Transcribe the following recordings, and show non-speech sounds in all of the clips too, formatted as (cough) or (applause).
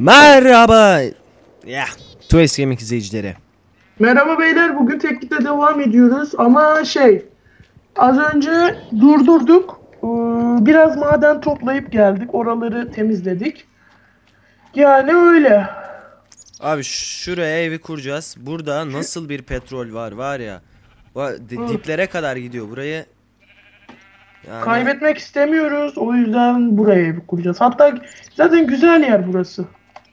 Merhaba. Ya, Tues Gaming izleyicileri. Merhaba beyler bugün teknikte devam ediyoruz ama şey az önce durdurduk Ee, biraz maden toplayıp geldik oraları temizledik yani öyle Abi şuraya evi kuracağız. Burada nasıl bir petrol var var ya. Diplere kadar gidiyor burayı. Yani kaybetmek istemiyoruz o yüzden buraya ev kuracağız hatta zaten güzel yer burası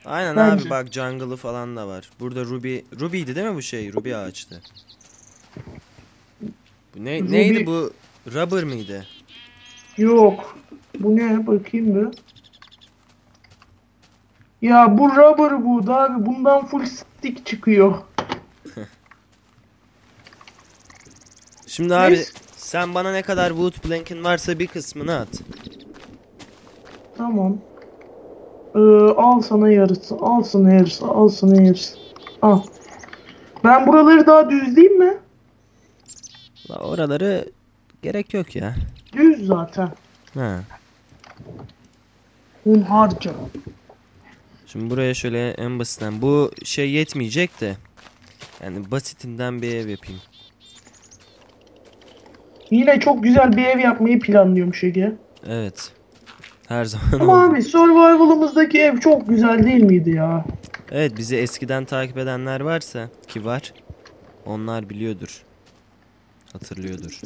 Aynen Bence. abi bak jungle'ı falan da var. Burada ruby ruby'ydi değil mi bu şey? Ruby ağaçtı. Bu ne Ruby- neydi bu? Rubber mıydı? yok bu ne bakayım bir ya bu rubber wood abi bundan full stick çıkıyor (laughs) Şimdi abi Neyse. sen bana ne kadar wood plank'in varsa bir kısmını at. Tamam. Ee, al sana yarısı, al sana yarısı, al sana yarısı. Al. Ben buraları daha düzleyeyim mi? La oraları gerek yok ya. Düz zaten. Ha. Hunharca. Şimdi buraya şöyle en basitten bu şey yetmeyecek de yani basitinden bir ev yapayım. Yine çok güzel bir ev yapmayı planlıyormuş Ege. Evet. Her zaman Ama oldu. abi survival'ımızdaki ev çok güzel değil miydi ya? Evet bizi eskiden takip edenler varsa ki var. Onlar biliyordur. Hatırlıyordur.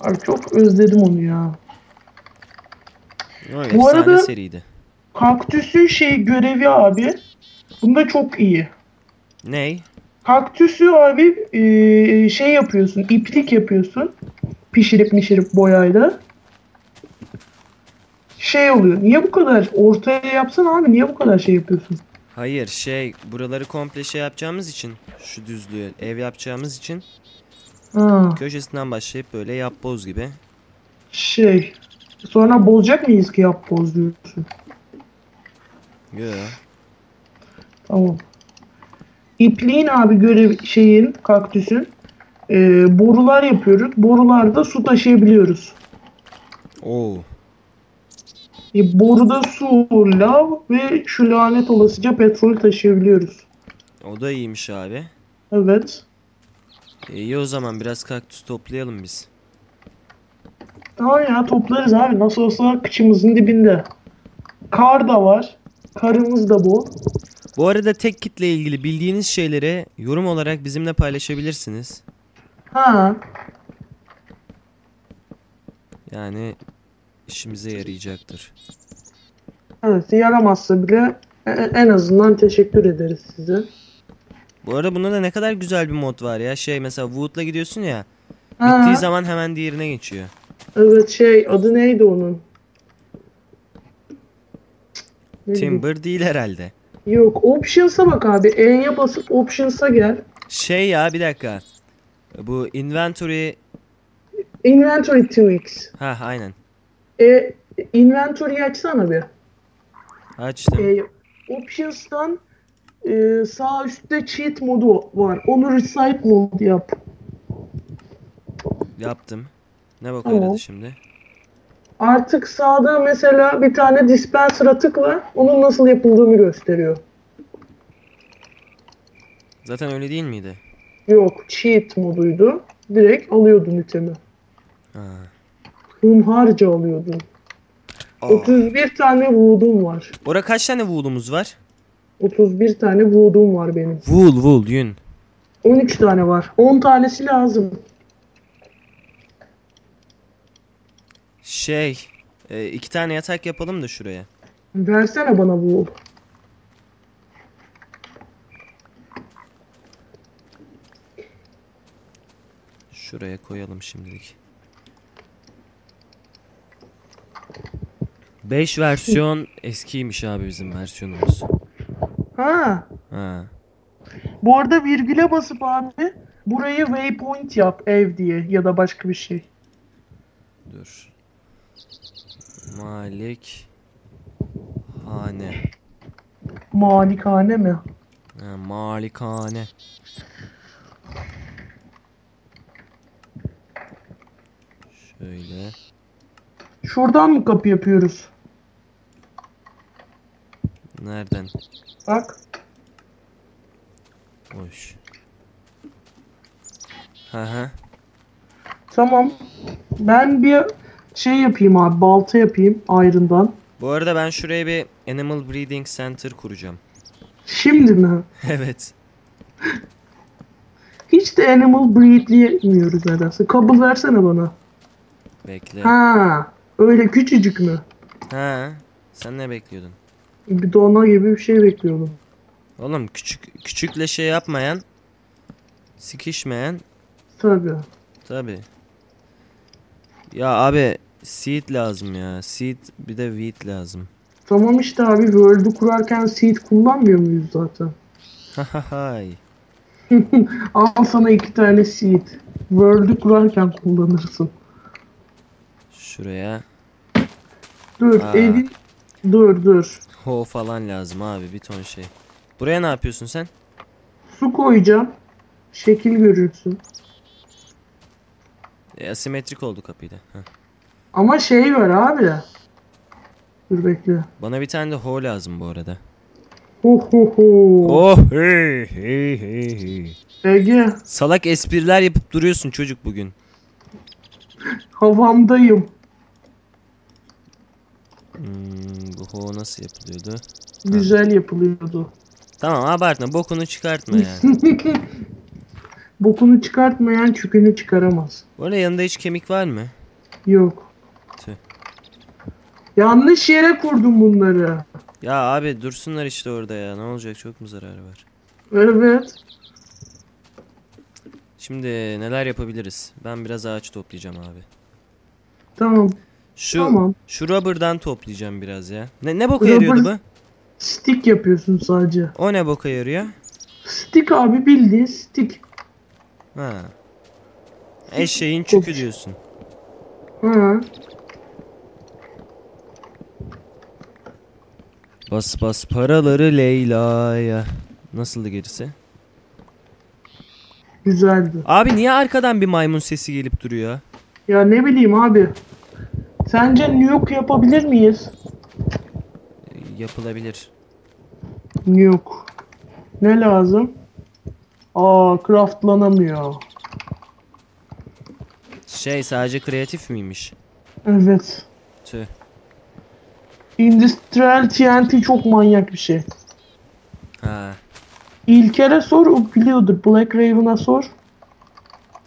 Abi çok özledim onu ya. O Bu arada- seriydi. Kaktüsün şey görevi abi. Bunda çok iyi. Ney? Kaktüsü abi e, şey yapıyorsun, iplik yapıyorsun. Pişirip mişirip boyayla. Şey oluyor. Niye bu kadar ortaya yapsan abi niye bu kadar şey yapıyorsun? Hayır şey buraları komple şey yapacağımız için şu düzlüğü ev yapacağımız için Ha, köşesinden başlayıp böyle yapboz gibi. şey. Sonra bozacak mıyız ki yap boz diyorsun? Yo. Tamam. İpliğin abi görev şeyin kaktüsün e, borular yapıyoruz. Borularda su taşıyabiliyoruz. Oo. E, boruda su, lav ve şu lanet olasıca petrol taşıyabiliyoruz. O da iyiymiş abi. Evet. E, İyi o zaman biraz kaktüs toplayalım biz. Tamam ya toplarız abi. Nasıl olsa kıçımızın dibinde. Kar da var. Karımız da bol. Bu arada tek kitle ilgili bildiğiniz şeyleri yorum olarak bizimle paylaşabilirsiniz. Ha. Yani işimize yarayacaktır. Evet yaramazsa bile e- en azından teşekkür ederiz size. Bu arada bunda da ne kadar güzel bir mod var ya. Şey mesela Wood'la gidiyorsun ya. Ha, Bittiği zaman hemen diğerine geçiyor. Evet şey adı neydi onun? Timber değil herhalde. Yok options'a bak abi. E'ye basıp options'a gel. Şey ya bir dakika. Bu inventory Inventory tweaks. ha aynen. E, inventory'i açsana bir. Açtım. E, options'tan e, sağ üstte cheat modu var. Onu recite mod yap. Yaptım. Ne bak Tamam. şimdi. Artık sağda mesela bir tane dispenser'a tıkla. Onun nasıl yapıldığını gösteriyor. Zaten öyle değil miydi? Yok cheat moduydu. Direkt alıyordun itemi. Ha. Hunharca alıyordun. Aa. 31 tane wood'um var. Ora kaç tane wool'umuz var? 31 tane wood'um var benim. Wool wool yün. 13 tane var. 10 tanesi lazım. Şey e, iki tane yatak yapalım da şuraya. Versene bana wool. Şuraya koyalım şimdilik. 5 versiyon eskiymiş abi bizim versiyonumuz. Ha. Ha. Bu arada virgüle basıp abi burayı waypoint yap ev diye ya da başka bir şey. Dur. Malik Hane. Malikane mi? Ha, malikane. Şöyle. Şuradan mı kapı yapıyoruz? Nereden? Bak. Hoş. Hı hı. Tamam. Ben bir şey yapayım abi. Balta yapayım ayrından. Bu arada ben şuraya bir Animal Breeding Center kuracağım. Şimdi mi? (laughs) evet. Hiç de animal breedleyemiyoruz nedense. Kabul versene bana. Bekle. Ha, öyle küçücük mü? Ha. Sen ne bekliyordun? Bir dona gibi bir şey bekliyordum. Oğlum küçük küçükle şey yapmayan, sikişmeyen Tabii. tabi. Ya abi seed lazım ya. Seed bir de wheat lazım. Tamam işte abi World'u kurarken seed kullanmıyor muyuz zaten? Hahahay. (laughs) Al sana iki tane seed. World'u kurarken kullanırsın. Şuraya Dur Ha. evin... Dur dur. Ho falan lazım abi bir ton şey. Buraya ne yapıyorsun sen? Su koyacağım. Şekil görürsün. E, asimetrik oldu kapıyı da. Heh. Ama şey var abi. Dur bekle. Bana bir tane de ho lazım bu arada. Ho ho ho. Oh hey hey hey hey. Ege Salak espriler yapıp duruyorsun çocuk bugün. havamdayım. Hmm, bu ho nasıl yapılıyordu? Güzel yapılıyordu. Tamam abartma bokunu çıkartma yani. (laughs) Bokunu çıkartmayan çükünü çıkaramaz. Bu arada yanında hiç kemik var mı? Yok. Tüh. Yanlış yere kurdum bunları. Ya abi dursunlar işte orada ya. Ne olacak çok mu zararı var? Evet. Şimdi neler yapabiliriz? Ben biraz ağaç toplayacağım abi. Tamam. Şu Tamam. şu rubber'dan toplayacağım biraz ya. Ne ne boka Rubber- yarıyordu bu? Stick yapıyorsun sadece. O ne boka yarıyor? Stick abi bildiğin stick. Ha. Eşeğin çükü diyorsun. Ha. Bas bas paraları Leyla'ya. Nasıldı gerisi? Güzeldi. Abi niye arkadan bir maymun sesi gelip duruyor? Ya ne bileyim abi. Sence nuke yapabilir miyiz? Yapılabilir. Nuke. Ne lazım? Aa craftlanamıyor. Şey sadece kreatif miymiş? Evet. Tüh. Industrial TNT çok manyak bir şey. Ha. İlker'e sor o biliyordur. Black Raven'a sor.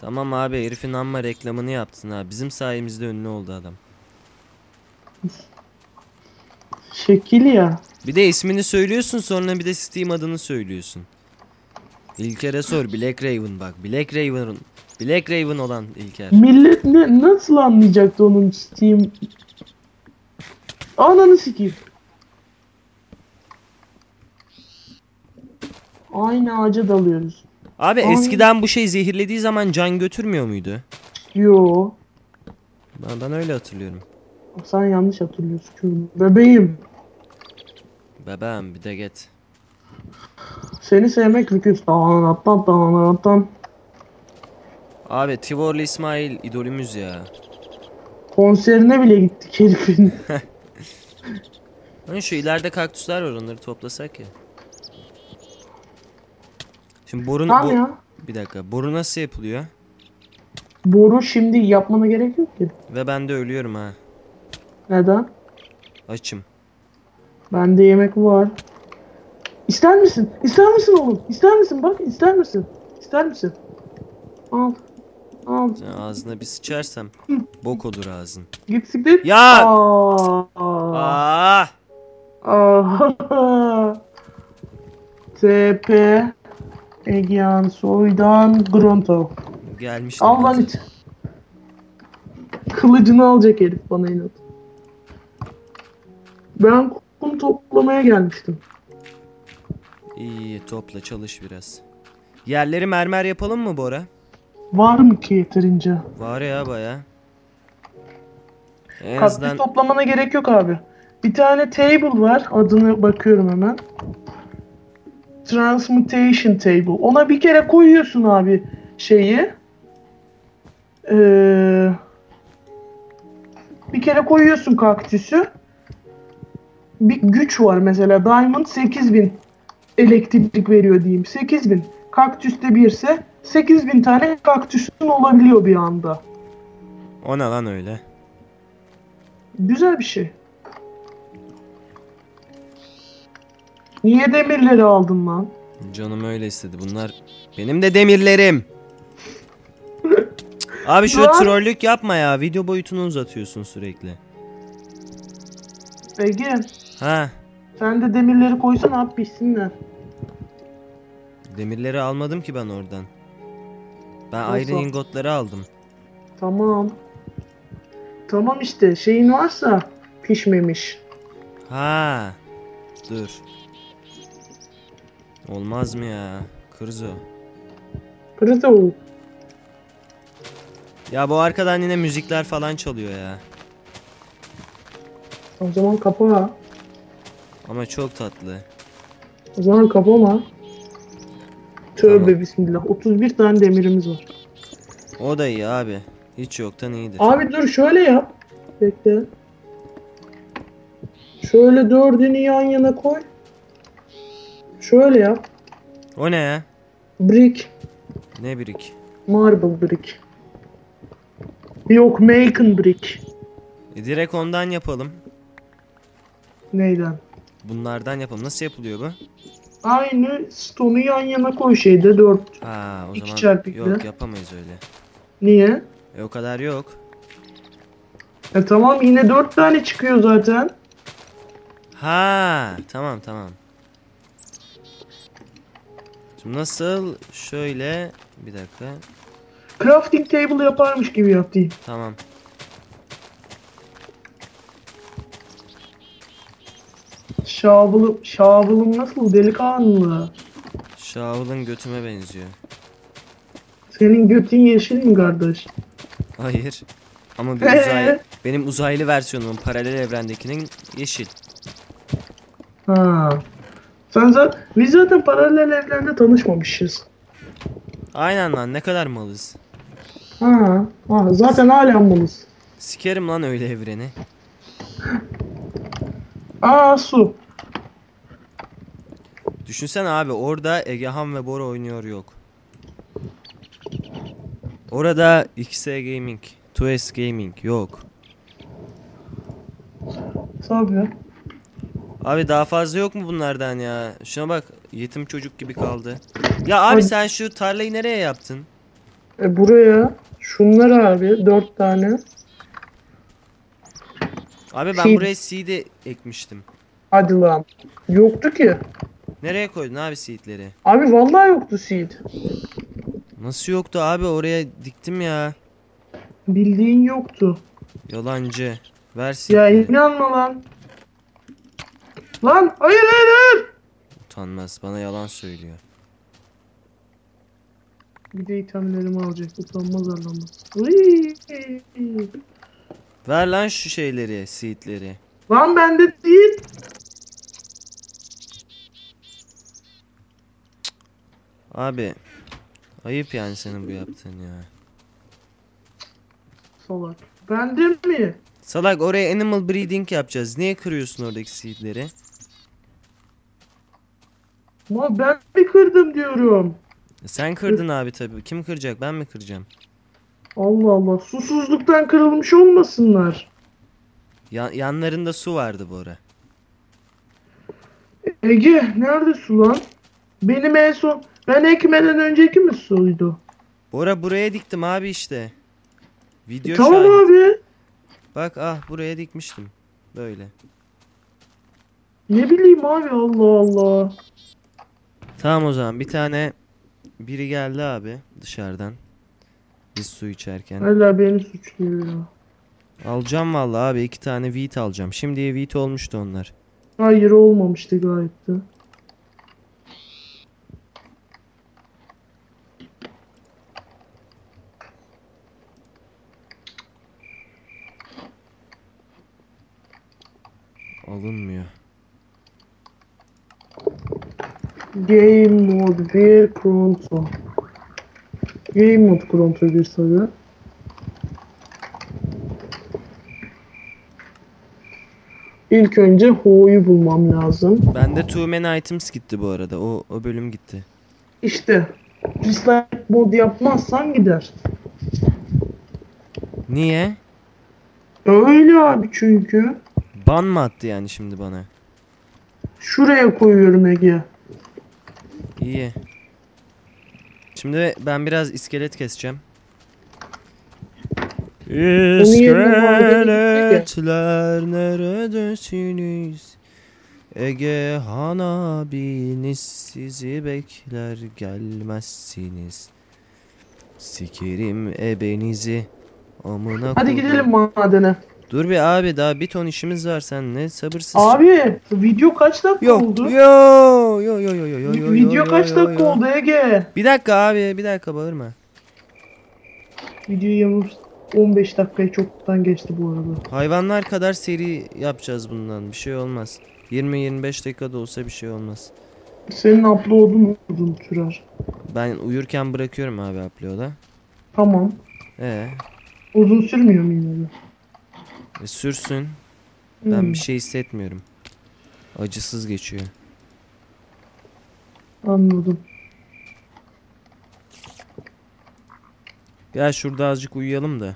Tamam abi herifin amma reklamını yaptın ha. Bizim sayemizde ünlü oldu adam. Şekil ya. Bir de ismini söylüyorsun sonra bir de Steam adını söylüyorsun. İlker'e sor Black Raven bak. Black Raven Black Raven olan İlker. Millet ne nasıl anlayacaktı onun Steam? Ananı sikeyim. Aynı ağaca dalıyoruz. Abi Ay. eskiden bu şey zehirlediği zaman can götürmüyor muydu? Yo. Ben, ben öyle hatırlıyorum. Sen yanlış hatırlıyorsun. Bebeğim. Bebeğim bir de get. Seni sevmek lüküs. Dağınattan dağınattan. Abi Tivorlu İsmail idolümüz ya. Konserine bile gittik herifin. (laughs) Hani şu ileride kaktüsler var onları toplasak ya. Şimdi borun tamam bu- ya. bir dakika. Boru nasıl yapılıyor? Boru şimdi yapmana gerek yok ki. Ve ben de ölüyorum ha. Neden? Açım. Bende yemek var. İster misin? İster misin oğlum? İster misin? Bak ister misin? İster misin? Al. Al. Sen ağzına bir sıçarsam bok olur ağzın. Git siktir. Ya! Aa. Aa! Aa. TP Egean Soydan Gronto. Gelmiştim. Al lan it. Kılıcını alacak herif bana inat. Ben kum toplamaya gelmiştim. İyi topla çalış biraz. Yerleri mermer yapalım mı Bora? Var mı ki yeterince? Var ya baya. En Kaktüs azından toplamana gerek yok abi. Bir tane table var. Adını bakıyorum hemen. Transmutation table. Ona bir kere koyuyorsun abi şeyi. Ee, bir kere koyuyorsun kaktüsü. Bir güç var mesela. Diamond 8000 elektrik veriyor diyeyim. 8000. Kaktüste birse 8000 tane kaktüsün olabiliyor bir anda. O ne lan öyle? Güzel bir şey. Niye demirleri aldın lan? Canım öyle istedi. Bunlar benim de demirlerim. Abi şu Lan. trollük yapma ya. Video boyutunu uzatıyorsun sürekli. Ege Ha, sen de demirleri koysana abi pişsinler. demirleri almadım ki ben oradan. Ben Nasıl? ayrı ingotları aldım. Tamam. Tamam işte şeyin varsa pişmemiş. Ha. Dur. Olmaz mı ya? Kırzo. Kırızo. Ya bu arkadan yine müzikler falan çalıyor ya. O zaman kapa. Ama çok tatlı. O zaman kapama. Tövbe Tamam. bismillah. 31 tane demirimiz var. O da iyi abi. Hiç yoktan iyidir. Abi dur şöyle yap. Bekle. Şöyle dördünü yan yana koy. Şöyle yap. O ne ya? Brick. Ne birik? Marble brick. Yok Macon brick. E, direkt ondan yapalım. Neyden? Bunlardan yapalım. Nasıl yapılıyor bu? Aynı stone'u yan yana koy şeyde 4. Ha o zaman yok yapamayız öyle. Niye? E o kadar yok. E tamam yine 4 tane çıkıyor zaten. Ha tamam tamam. Şimdi nasıl? Şöyle bir dakika. Crafting table yaparmış gibi yap diyeyim. Tamam. Şavulum, şavulum nasıl delikanlı? Şavul'un götüme benziyor. Senin götün yeşil mi kardeş? Hayır. Ama bir Ee? uzay benim uzaylı versiyonumun paralel evrendekinin yeşil. Ha. Sen zaten, biz zaten paralel evrende tanışmamışız. Aynen lan ne kadar malız. Ha. ha zaten hala malız. Sikerim lan öyle evreni. Aa su. Düşünsene abi orada Egehan ve Bora oynuyor yok. Orada XS Gaming, 2S Gaming yok. Tabii. Abi daha fazla yok mu bunlardan ya? Şuna bak yetim çocuk gibi kaldı. Ya abi Ay- sen şu tarlayı nereye yaptın? E buraya şunlar abi dört tane. Abi ben Şey- buraya seed'i ekmiştim. Hadi lan. Yoktu ki. Nereye koydun abi seed'leri? Abi vallahi yoktu seed. Nasıl yoktu abi oraya diktim ya. Bildiğin yoktu. Yalancı. Ver Ya seed'leri. inanma lan. Lan hayır hayır hayır. Utanmaz bana yalan söylüyor. Bir de itemlerimi alacak. Utanmaz anlamaz. Uy. Ver lan şu şeyleri, seed'leri. Lan bende değil. Abi ayıp yani senin bu yaptığın ya. Salak. Bende mi? Salak oraya animal breeding yapacağız. Niye kırıyorsun oradaki seed'leri? Ama ben mi kırdım diyorum. E Sen kırdın abi tabii. Kim kıracak? Ben mi kıracağım? Allah Allah. Susuzluktan kırılmış olmasınlar. Ya- yanlarında su vardı Bora. Ege nerede su lan? Benim en son ben ekmeden önceki mi suydu? Bora buraya diktim abi işte. Video tamam şahit. abi. Bak ah buraya dikmiştim. Böyle. Ne bileyim abi Allah Allah. Tamam o zaman bir tane biri geldi abi dışarıdan. Biz su içerken. Hala beni suçluyor ya. Alacağım vallahi abi iki tane wheat alacağım. Şimdiye wheat olmuştu onlar. Hayır olmamıştı gayet de. Alınmıyor. Game mode 1 pronto. Game mode pronto bir tabi. İlk önce Ho'yu bulmam lazım. Bende too many items gitti bu arada. O, o bölüm gitti. İşte dislike mod yapmazsan gider. Niye? Öyle abi çünkü. Ban mı attı yani şimdi bana? Şuraya koyuyorum Ege. İyi. Şimdi ben biraz iskelet keseceğim. İskeletler neredesiniz? Ege Han abiniz sizi bekler gelmezsiniz. Sikerim ebenizi. Amına Hadi gidelim madene. Dur bir abi daha bir ton işimiz var sen ne sabırsız. Abi video kaç dakika Yok oldu? yo yo yo yo yo yo yo video yo, kaç yo, dakika yo. oldu Ege? Bir dakika abi bir dakika bağırma. Videoyu yalnız 15 dakikayı çoktan geçti bu arada. Hayvanlar kadar seri yapacağız bundan. Bir şey olmaz. 20-25 dakikada olsa bir şey olmaz. Senin upload'un uzun sürer. Ben uyurken bırakıyorum abi upload'a. Tamam. Ee, Uzun sürmüyor mu yine de? E, sürsün. Ben Hmm, bir şey hissetmiyorum. Acısız geçiyor. Anladım. Gel şurada azıcık uyuyalım da.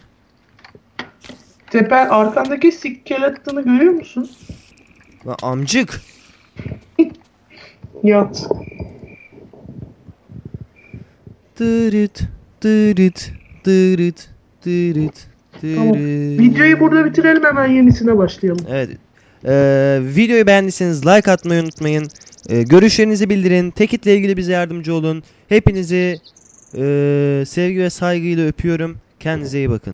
Tepe arkandaki skeleton'ı görüyor musun? Lan amcık. (laughs) Yat. Dırıt dırıt dırıt dırıt Tamam. Videoyu burada bitirelim hemen yenisine başlayalım. Evet. Ee, videoyu beğendiyseniz like atmayı unutmayın. Ee, görüşlerinizi bildirin. Tekit'le ilgili bize yardımcı olun. Hepinizi ee, sevgi ve saygıyla öpüyorum. Kendinize iyi bakın.